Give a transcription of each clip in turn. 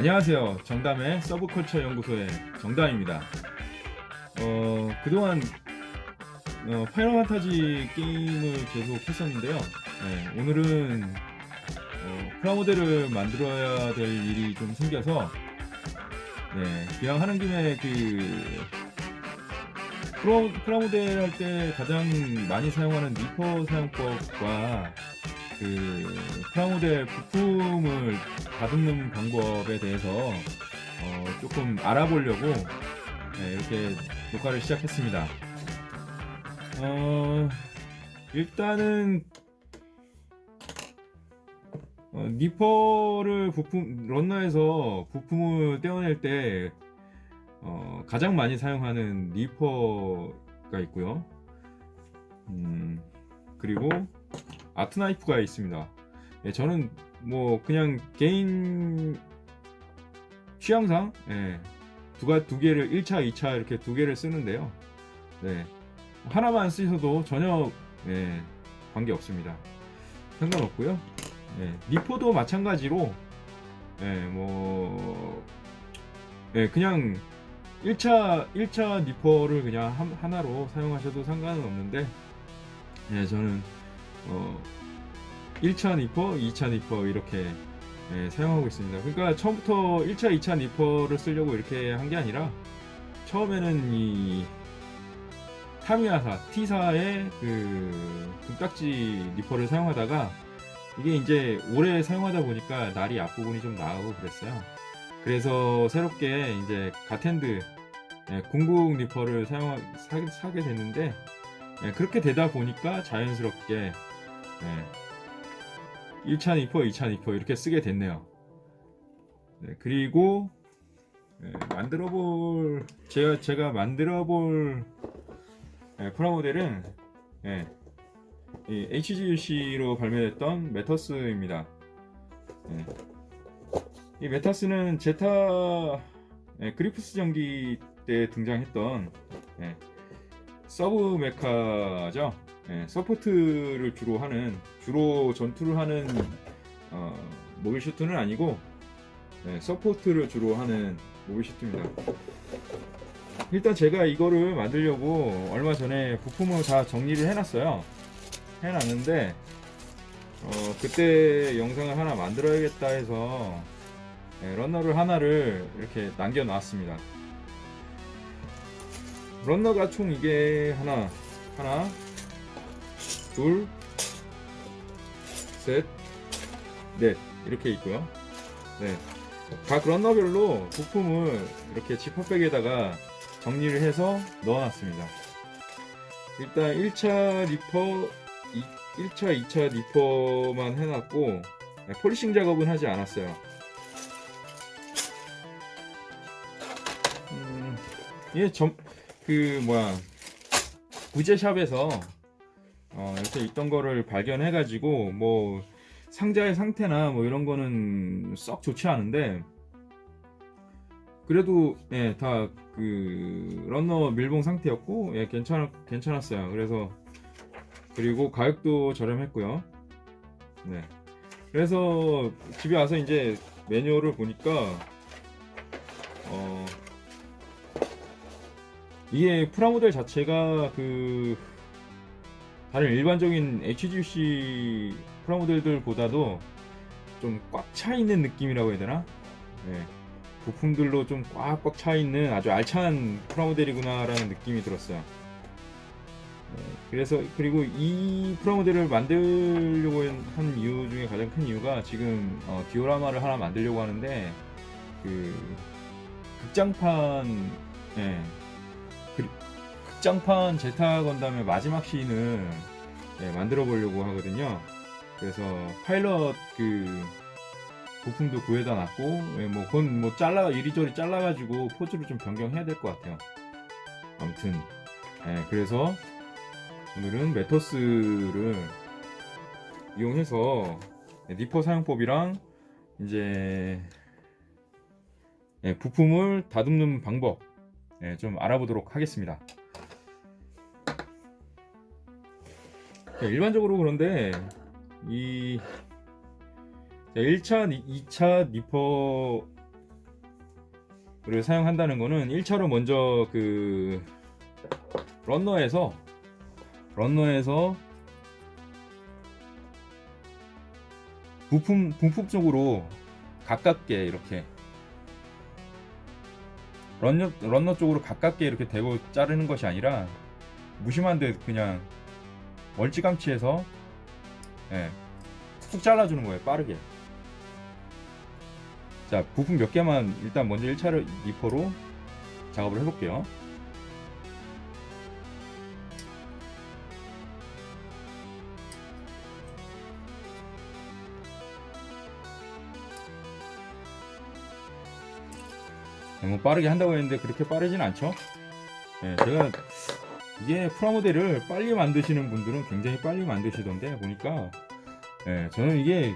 안녕하세요. 정담의 서브컬처 연구소의 정담입니다. 어, 그동안 어, 파이널 판타지 게임을 계속 했었는데요. 네, 오늘은 어, 프라모델을 만들어야 될 일이 좀 생겨서 네, 기왕 하는 김에 그 프로, 프라모델 할 때 가장 많이 사용하는 니퍼 사용법과 그 프라모델 부품을 다듬는 방법에 대해서 어, 조금 알아보려고 네, 이렇게 녹화를 시작했습니다. 어, 일단은 어, 니퍼를 부품 런너에서 부품을 떼어낼 때 어, 가장 많이 사용하는 니퍼가 있고요. 음, 그리고 아트 나이프가 있습니다. 예, 저는 뭐 그냥 개인 취향상 예, 두가 두 개를 1차, 2차 이렇게 두 개를 쓰는데요. 네. 하나만 쓰셔도 전혀 예, 관계 없습니다. 상관없고요. 예, 니포도 마찬가지로 예, 뭐 예, 그냥 1차 1차 니퍼를 그냥 한- 하나로 사용하셔도 상관은 없는데 예, 저는 어 1차 니퍼, 2차 니퍼 이렇게 예, 사용하고 있습니다. 그러니까 처음부터 1차, 2차 니퍼를 쓰려고 이렇게 한 게 아니라 처음에는 이 타미야사 T사의 그 금딱지 니퍼를 사용하다가 이게 이제 오래 사용하다 보니까 날이 앞부분이 좀 나가고 그랬어요. 그래서 새롭게 이제 가텐드 예, 궁극 니퍼를 사용 사, 사게 됐는데 예, 그렇게 되다 보니까 자연스럽게 예, 1차 니퍼, 2차 니퍼 이렇게 쓰게 됐네요. 네, 그리고 예, 만들어 볼 제가 제가 만들어볼 예, 프라모델은 예, 이 HGUC로 발매됐던 메터스입니다. 예. 이 메타스는 제타 예, 그리프스 전기 때 등장했던 예, 서브 메카죠. 예, 서포트를 주로 하는 주로 전투를 하는 어, 모빌 슈트는 아니고 예, 서포트를 주로 하는 모빌 슈트입니다. 일단 제가 이거를 만들려고 얼마 전에 부품을 다 정리를 해놨어요. 해놨는데 어, 그때 영상을 하나 만들어야겠다 해서 예, 런너를 하나를 이렇게 남겨놨습니다. 런너가 총 이게 하나, 하나, 둘, 셋, 넷 이렇게 있고요. 네, 각 런너별로 부품을 이렇게 지퍼백에다가 정리를 해서 넣어놨습니다. 일단 1차 리퍼, 1차, 2차 리퍼만 해놨고 네, 폴리싱 작업은 하지 않았어요. 음, 이게 점, 그 뭐야 구제샵에서 어, 이렇게 있던 거를 발견해가지고 뭐 상자의 상태나 뭐 이런 거는 썩 좋지 않은데 그래도 예, 다 그 런너 밀봉 상태였고 예, 괜찮 괜찮았어요. 그래서 그리고 가격도 저렴했고요. 네. 그래서 집에 와서 이제 매뉴얼을 보니까 어 이게 프라모델 자체가 그 다른 일반적인 HGC 프라모델들보다도 좀 꽉 차 있는 느낌이라고 해야 되나? 네. 부품들로 좀 꽉꽉 차 있는 아주 알찬 프라모델이구나라는 느낌이 들었어요. 네, 그래서 그리고 이 프라모델을 만들려고 한 이유 중에 가장 큰 이유가 지금 어, 디오라마를 하나 만들려고 하는데 그 극장판 예, 그, 극장판 제타 건담의 마지막 씬을 예, 만들어 보려고 하거든요. 그래서 파일럿 그 부품도 구해다 놨고 예, 뭐 그건 뭐 잘라 이리저리 잘라가지고 포즈를 좀 변경해야 될 것 같아요. 아무튼 예, 그래서 오늘은 메터스를 이용해서 예, 니퍼 사용법이랑 이제 예, 부품을 다듬는 방법 예, 좀 알아보도록 하겠습니다. 일반적으로 그런데 이 1차, 2차 니퍼 를 사용한다는 거는 1차로 먼저 그 런너에서 런너에서 부품 부품 쪽으로 가깝게 이렇게 런너 런너 쪽으로 가깝게 이렇게 대고 자르는 것이 아니라 무심한 데 그냥 멀찌감치해서 예, 툭툭 잘라주는 거예요 빠르게. 자 부품 몇 개만 일단 먼저 1차를 니퍼로 작업을 해볼게요. 너무 빠르게 한다고 했는데 그렇게 빠르진 않죠? 예, 제가 이게 프라모델을 빨리 만드시는 분들은 굉장히 빨리 만드시던데 보니까 예, 저는 이게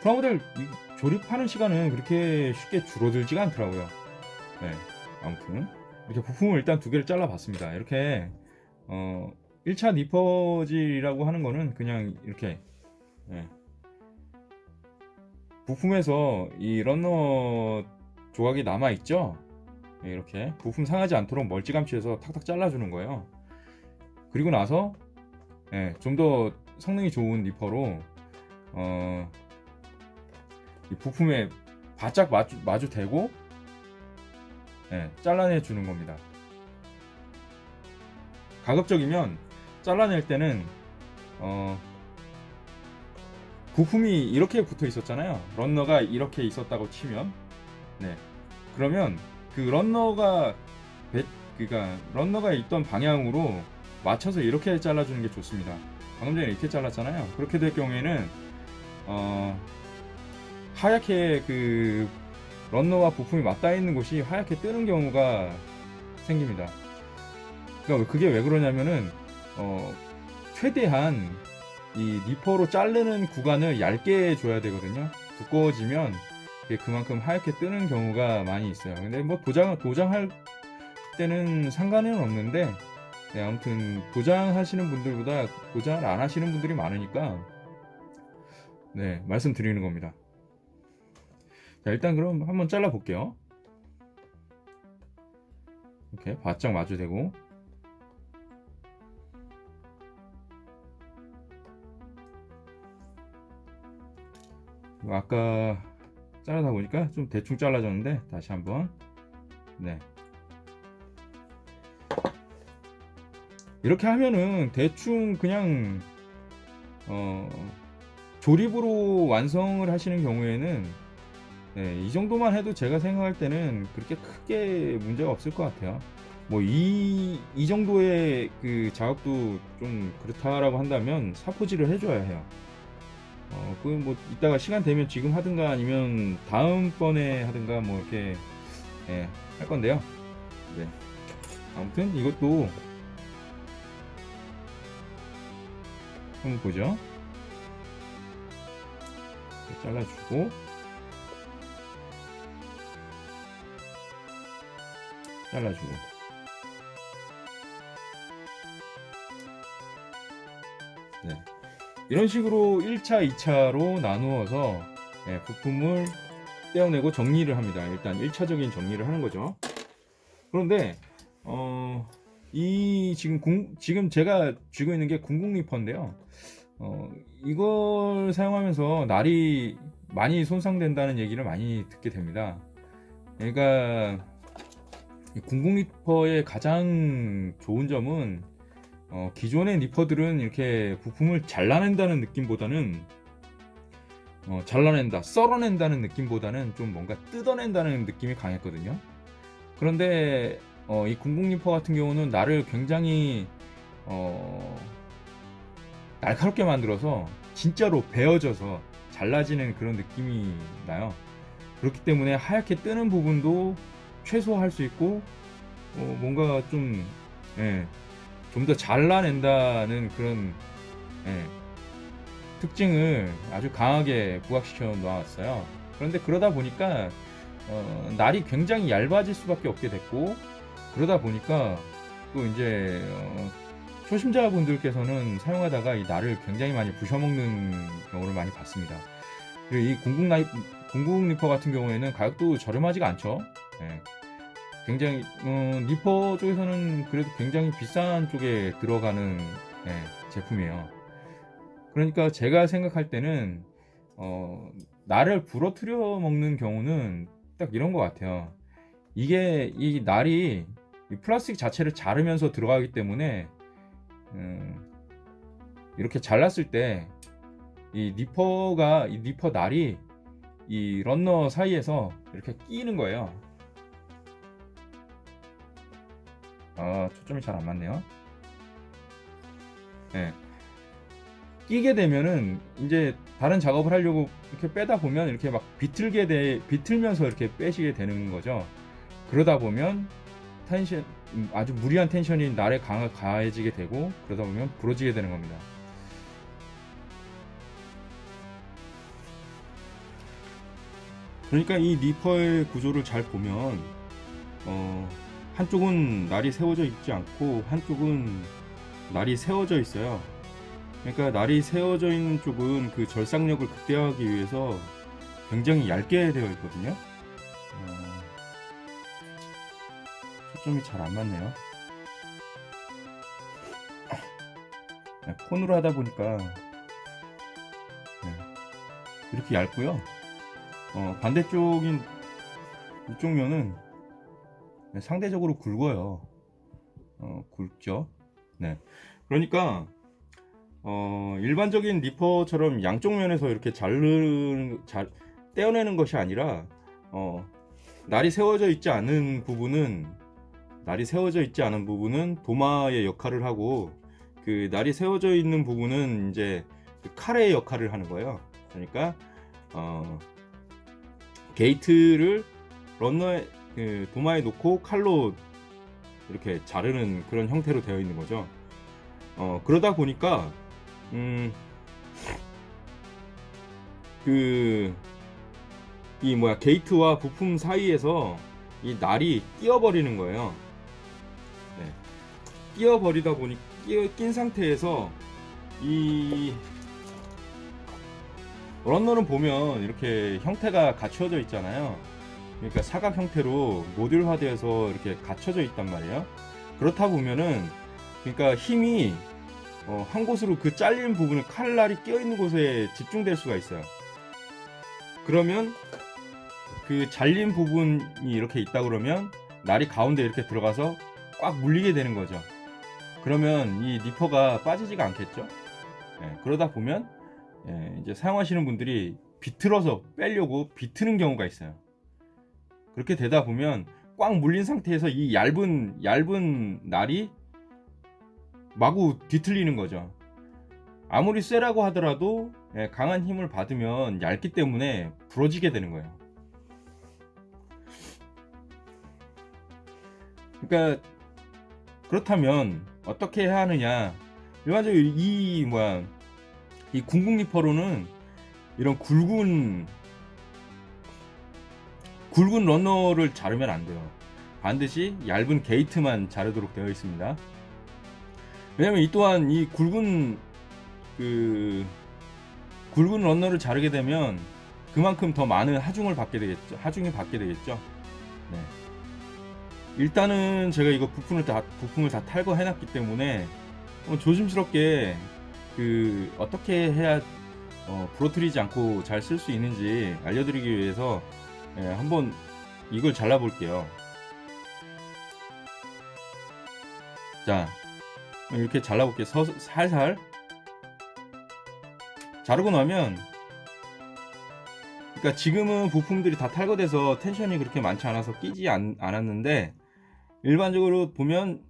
프라모델 이- 조립하는 시간은 그렇게 쉽게 줄어들지가 않더라고요. 네, 아무튼 이렇게 부품을 일단 두 개를 잘라 봤습니다. 이렇게 어 1차 니퍼질이라고 하는 거는 그냥 이렇게 예, 부품에서 이 러너 조각이 남아 있죠. 예, 이렇게 부품 상하지 않도록 멀찌감치해서 탁탁 잘라주는 거예요. 그리고 나서 예, 좀 더 성능이 좋은 니퍼로 어, 이 부품에 바짝 마주, 마주 대고 예, 잘라내 주는 겁니다. 가급적이면 잘라낼 때는 어, 부품이 이렇게 붙어 있었잖아요. 런너가 이렇게 있었다고 치면 네 그러면 그 런너가 배, 그러니까 런너가 있던 방향으로 맞춰서 이렇게 잘라주는 게 좋습니다. 방금 전에 이렇게 잘랐잖아요. 그렇게 될 경우에는 어, 하얗게 그 런너와 부품이 맞닿아 있는 곳이 하얗게 뜨는 경우가 생깁니다. 그러니까 그게 왜 그러냐면은 어, 최대한 이 니퍼로 자르는 구간을 얇게 줘야 되거든요. 두꺼워지면 그만큼 하얗게 뜨는 경우가 많이 있어요. 근데 뭐 도장 도장할 때는 상관은 없는데 네, 아무튼 도장하시는 분들보다 도장을 안 하시는 분들이 많으니까 네 말씀드리는 겁니다. 자 일단 그럼 한번 잘라 볼게요. 이렇게 바짝 마주대고 아까 자르다 보니까 좀 대충 잘라졌는데 다시 한번 네 이렇게 하면은 대충 그냥 어 조립으로 완성을 하시는 경우에는 네, 이 정도만 해도 제가 생각할 때는 그렇게 크게 문제가 없을 것 같아요. 뭐 이 이 정도의 그 작업도 좀 그렇다라고 한다면 사포질을 해줘야 해요. 어, 그 뭐 이따가 시간 되면 지금 하든가 아니면 다음번에 하든가 뭐 이렇게 예, 할 건데요. 네. 아무튼 이것도 한번 보죠. 잘라주고 잘라주고 네. 이런 식으로 1차, 2차로 나누어서 예, 부품을 떼어내고 정리를 합니다. 일단 1차적인 정리를 하는 거죠. 그런데 어, 이 지금 공, 지금 제가 쥐고 있는 게 궁극 리퍼인데요. 어, 이걸 사용하면서 날이 많이 손상된다는 얘기를 많이 듣게 됩니다. 그러니까 이 궁극 리퍼의 가장 좋은 점은 어, 기존의 니퍼들은 이렇게 부품을 잘라낸다는 느낌보다는 어, 잘라낸다, 썰어낸다는 느낌보다는 좀 뭔가 뜯어낸다는 느낌이 강했거든요. 그런데 어, 이 궁극 리퍼 같은 경우는 날을 굉장히 어, 날카롭게 만들어서 진짜로 베어져서 잘라지는 그런 느낌이 나요. 그렇기 때문에 하얗게 뜨는 부분도 최소화할 수 있고 어, 뭔가 좀 예, 좀 더 잘라낸다는 그런 예, 특징을 아주 강하게 부각시켜 놓았어요. 그런데 그러다 보니까 어, 날이 굉장히 얇아질 수밖에 없게 됐고 그러다 보니까 또 이제 어, 초심자분들께서는 사용하다가 이 날을 굉장히 많이 부셔먹는 경우를 많이 봤습니다. 그리고 이 궁극 나이 궁극 리퍼 같은 경우에는 가격도 저렴하지가 않죠. 예. 굉장히 어, 니퍼 쪽에서는 그래도 굉장히 비싼 쪽에 들어가는 예, 제품이에요. 그러니까 제가 생각할 때는 어, 날을 부러뜨려 먹는 경우는 딱 이런 것 같아요. 이게 이 날이 이 플라스틱 자체를 자르면서 들어가기 때문에 음, 이렇게 잘랐을 때 이 니퍼가 이 니퍼 날이 이 런너 사이에서 이렇게 끼는 거예요. 아 초점이 잘 안 맞네요. 네. 끼게 되면은 이제 다른 작업을 하려고 이렇게 빼다 보면 이렇게 막 비틀게 돼 비틀면서 이렇게 빼시게 되는 거죠. 그러다 보면 텐션 음, 아주 무리한 텐션이 날에 강, 가해지게 되고 그러다 보면 부러지게 되는 겁니다. 그러니까 이 니퍼의 구조를 잘 보면 어, 한쪽은 날이 세워져 있지 않고 한쪽은 날이 세워져 있어요. 그러니까 날이 세워져 있는 쪽은 그 절삭력을 극대화하기 위해서 굉장히 얇게 되어 있거든요. 어, 초점이 잘 안 맞네요. 네, 폰으로 하다 보니까 네, 이렇게 얇고요. 어, 반대쪽인 이쪽 면은 네, 상대적으로 굵어요. 어, 굵죠. 네. 그러니까 어, 일반적인 니퍼처럼 양쪽 면에서 이렇게 자르는 잘 떼어내는 것이 아니라 어, 날이 세워져 있지 않은 부분은 날이 세워져 있지 않은 부분은 도마의 역할을 하고 그 날이 세워져 있는 부분은 이제 그 칼의 역할을 하는 거예요. 그러니까 어, 게이트를 런너에 그 도마에 놓고 칼로 이렇게 자르는 그런 형태로 되어 있는 거죠. 어, 그러다 보니까 음, 그, 이 뭐야, 게이트와 부품 사이에서 이 날이 끼어버리는 거예요. 네. 끼어버리다 보니, 끼어, 낀 상태에서 이, 런너는 보면 이렇게 형태가 갖추어져 있잖아요. 그러니까 사각 형태로 모듈화되어서 이렇게 갖춰져 있단 말이에요. 그렇다 보면은, 그러니까 힘이 어, 한 곳으로 그 잘린 부분을 칼날이 끼어 있는 곳에 집중될 수가 있어요. 그러면 그 잘린 부분이 이렇게 있다 그러면 날이 가운데 이렇게 들어가서 꽉 물리게 되는 거죠. 그러면 이 니퍼가 빠지지가 않겠죠. 예, 그러다 보면 예, 이제 사용하시는 분들이 비틀어서 빼려고 비트는 경우가 있어요. 그렇게 되다 보면 꽉 물린 상태에서 이 얇은 얇은 날이 마구 뒤틀리는 거죠. 아무리 쎄라고 하더라도 예, 강한 힘을 받으면 얇기 때문에 부러지게 되는 거예요. 그러니까 그렇다면 어떻게 해야 하느냐? 일반적으로 이 뭐야 이 궁극 리퍼로는 이런 굵은 굵은 러너를 자르면 안 돼요. 반드시 얇은 게이트만 자르도록 되어 있습니다. 왜냐면 이 또한 이 굵은 그 굵은 런너를 자르게 되면 그만큼 더 많은 하중을 받게 되겠죠. 하중이 받게 되겠죠. 네. 일단은 제가 이거 부품을 다 부품을 다 탈거해 놨기 때문에 어, 조심스럽게 그 어떻게 해야 어, 부러뜨리지 않고 잘 쓸 수 있는지 알려드리기 위해서 예, 한번 이걸 잘라 볼게요. 자, 이렇게 잘라 볼게요. 서, 살살. 자르고 나면, 그러니까 지금은 부품들이 다 탈거돼서 텐션이 그렇게 많지 않아서 끼지 않, 않았는데, 일반적으로 보면,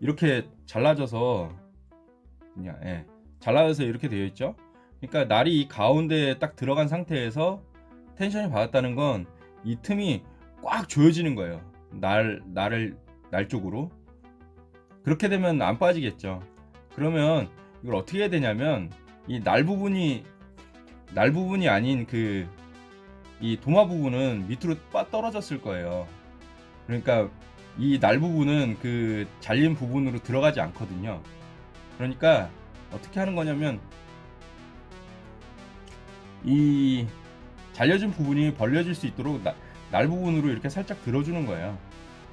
이렇게 잘라져서, 그냥, 예, 잘라져서 이렇게 되어 있죠? 그러니까 날이 이 가운데에 딱 들어간 상태에서 텐션이 받았다는 건 이 틈이 꽉 조여지는 거예요. 날, 날을, 날 쪽으로. 그렇게 되면 안 빠지겠죠. 그러면 이걸 어떻게 해야 되냐면 이 날 부분이 날 부분이 아닌 그 이 도마 부분은 밑으로 빠 떨어졌을 거예요. 그러니까 이 날 부분은 그 잘린 부분으로 들어가지 않거든요. 그러니까 어떻게 하는 거냐면 이 잘려진 부분이 벌려질 수 있도록 나, 날 부분으로 이렇게 살짝 들어주는 거예요.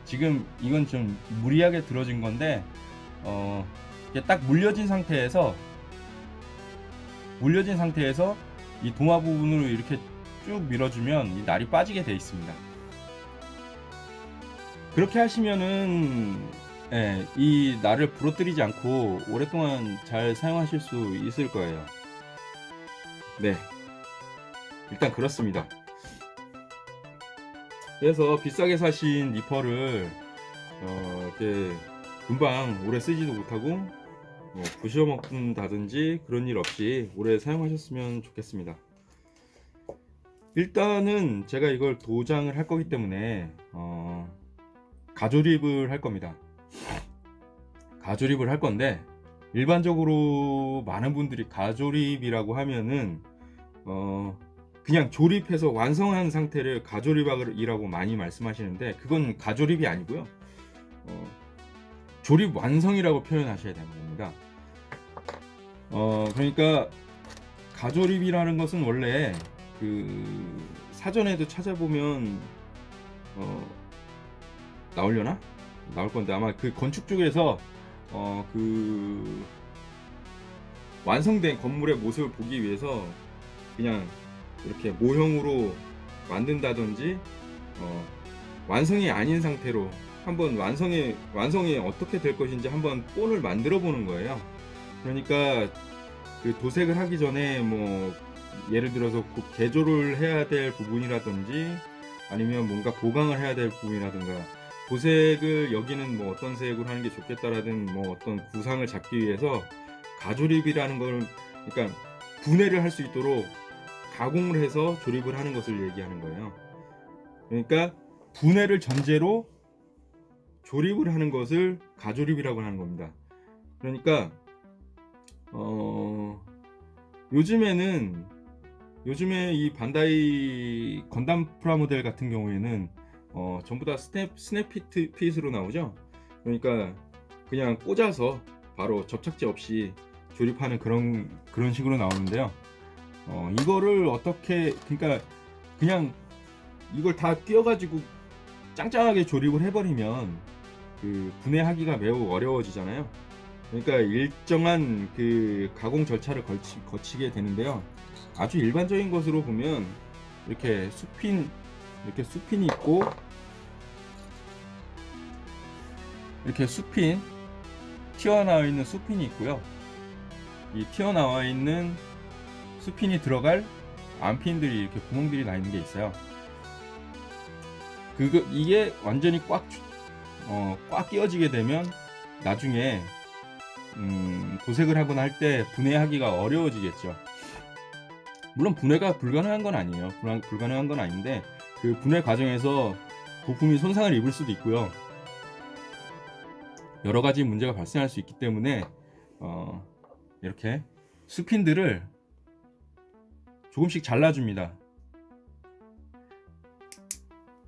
지금 이건 좀 무리하게 들어진 건데 어, 딱 물려진 상태에서 물려진 상태에서 이 도마 부분으로 이렇게 쭉 밀어주면 이 날이 빠지게 돼 있습니다. 그렇게 하시면은 예, 이 날을 부러뜨리지 않고 오랫동안 잘 사용하실 수 있을 거예요. 네, 일단 그렇습니다. 그래서 비싸게 사신 니퍼를 어, 이렇게 금방 오래 쓰지도 못하고 뭐 부셔 먹는다든지 그런 일 없이 오래 사용하셨으면 좋겠습니다. 일단은 제가 이걸 도장을 할 거기 때문에 어, 가조립을 할 겁니다. 가조립을 할 건데 일반적으로 많은 분들이 가조립이라고 하면은 어, 그냥 조립해서 완성한 상태를 가조립이라고 많이 말씀하시는데 그건 가조립이 아니고요. 어, 조립 완성이라고 표현하셔야 되는 겁니다. 어, 그러니까 가조립이라는 것은 원래 그 사전에도 찾아보면 어, 나오려나? 나올 건데 아마 그 건축 쪽에서 어, 그 완성된 건물의 모습을 보기 위해서 그냥 이렇게 모형으로 만든다든지 어, 완성이 아닌 상태로 한번 완성이 완성이 어떻게 될 것인지 한번 본을 만들어 보는 거예요. 그러니까 그 도색을 하기 전에 뭐 예를 들어서 그 개조를 해야 될 부분이라든지 아니면 뭔가 보강을 해야 될 부분이라든가 도색을 여기는 뭐 어떤 색으로 하는 게 좋겠다라든 뭐 어떤 구상을 잡기 위해서 가조립이라는 걸 그러니까 분해를 할 수 있도록 가공을 해서 조립을 하는 것을 얘기하는 거예요. 그러니까 분해를 전제로 조립을 하는 것을 가조립이라고 하는 겁니다. 그러니까 어 요즘에는 요즘에 이 반다이 건담 프라모델 같은 경우에는 어 전부 다 스냅 스냅핏 핏으로 나오죠. 그러니까 그냥 꽂아서 바로 접착제 없이 조립하는 그런 그런 식으로 나오는데요. 어 이거를 어떻게 그러니까 그냥 이걸 다 끼워가지고 짱짱하게 조립을 해버리면 그 분해하기가 매우 어려워지잖아요. 그러니까 일정한 그 가공 절차를 걸치, 거치게 되는데요. 아주 일반적인 것으로 보면 이렇게 수핀 이렇게 수핀이 있고 이렇게 수핀 튀어나와 있는 수핀이 있고요. 이 튀어나와 있는 수핀이 들어갈 안핀들이 이렇게 구멍들이 나 있는 게 있어요. 그거 이게 완전히 꽉, 어, 꽉 끼워지게 되면 나중에 음, 도색을 하거나 할 때 분해하기가 어려워지겠죠. 물론 분해가 불가능한 건 아니에요. 불가- 불가능한 건 아닌데 그 분해 과정에서 부품이 손상을 입을 수도 있고요. 여러 가지 문제가 발생할 수 있기 때문에 어, 이렇게 스핀들을 조금씩 잘라줍니다.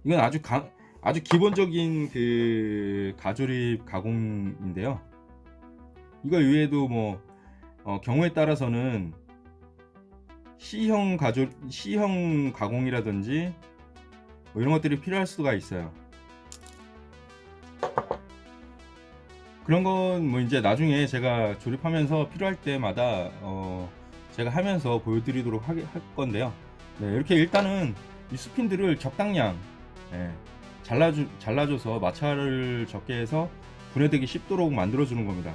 이건 아주 가, 아주 기본적인 그 가조립 가공인데요. 이거 이외에도 뭐 어, 경우에 따라서는 C형 가조 C형 가공이라든지 뭐 이런 것들이 필요할 수가 있어요. 그런 건 뭐 이제 나중에 제가 조립하면서 필요할 때마다 어 제가 하면서 보여드리도록 하, 할 건데요. 네, 이렇게 일단은 이 스핀들을 적당량 예, 잘라주, 잘라줘서 마찰을 적게 해서 분해되기 쉽도록 만들어주는 겁니다.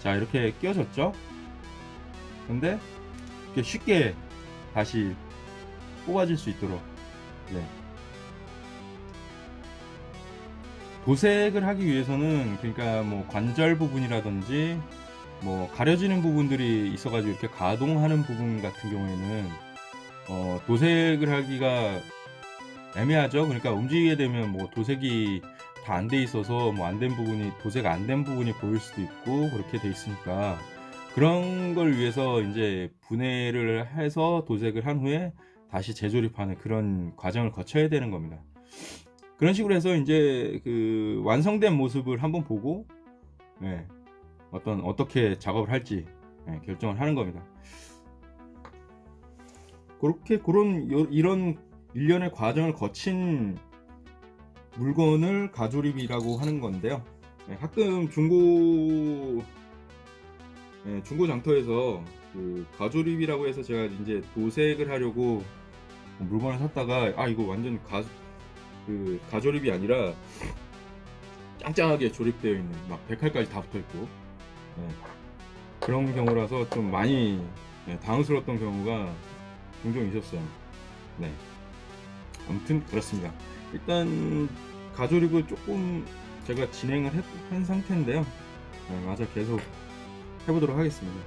자, 이렇게 끼워졌죠? 근데 이렇게 쉽게 다시 뽑아질 수 있도록 네. 도색을 하기 위해서는 그러니까 뭐 관절 부분이라든지 뭐 가려지는 부분들이 있어가지고 이렇게 가동하는 부분 같은 경우에는 어, 도색을 하기가 애매하죠. 그러니까 움직이게 되면 뭐 도색이 다 안 돼 있어서 뭐 안 된 부분이 도색 안 된 부분이 보일 수도 있고 그렇게 돼 있으니까 그런 걸 위해서 이제 분해를 해서 도색을 한 후에 다시 재조립하는 그런 과정을 거쳐야 되는 겁니다. 그런 식으로 해서 이제 그 완성된 모습을 한번 보고 네, 어떤 어떻게 작업을 할지 네, 결정을 하는 겁니다. 그렇게 그런 요- 이런 일련의 과정을 거친 물건을 가조립이라고 하는 건데요. 네, 가끔 중고 네, 중고 장터에서 그 가조립이라고 해서 제가 이제 도색을 하려고 물건을 샀다가 아 이거 완전 가 그 가조립이 아니라 짱짱하게 조립되어 있는 막 백칼까지 다 붙어 있고 네, 그런 경우라서 좀 많이 네, 당황스러웠던 경우가 종종 있었어요. 네. 아무튼 그렇습니다. 일단 가조립을 조금 제가 진행을 했- 한 상태인데요. 네, 맞아 계속 해보도록 하겠습니다.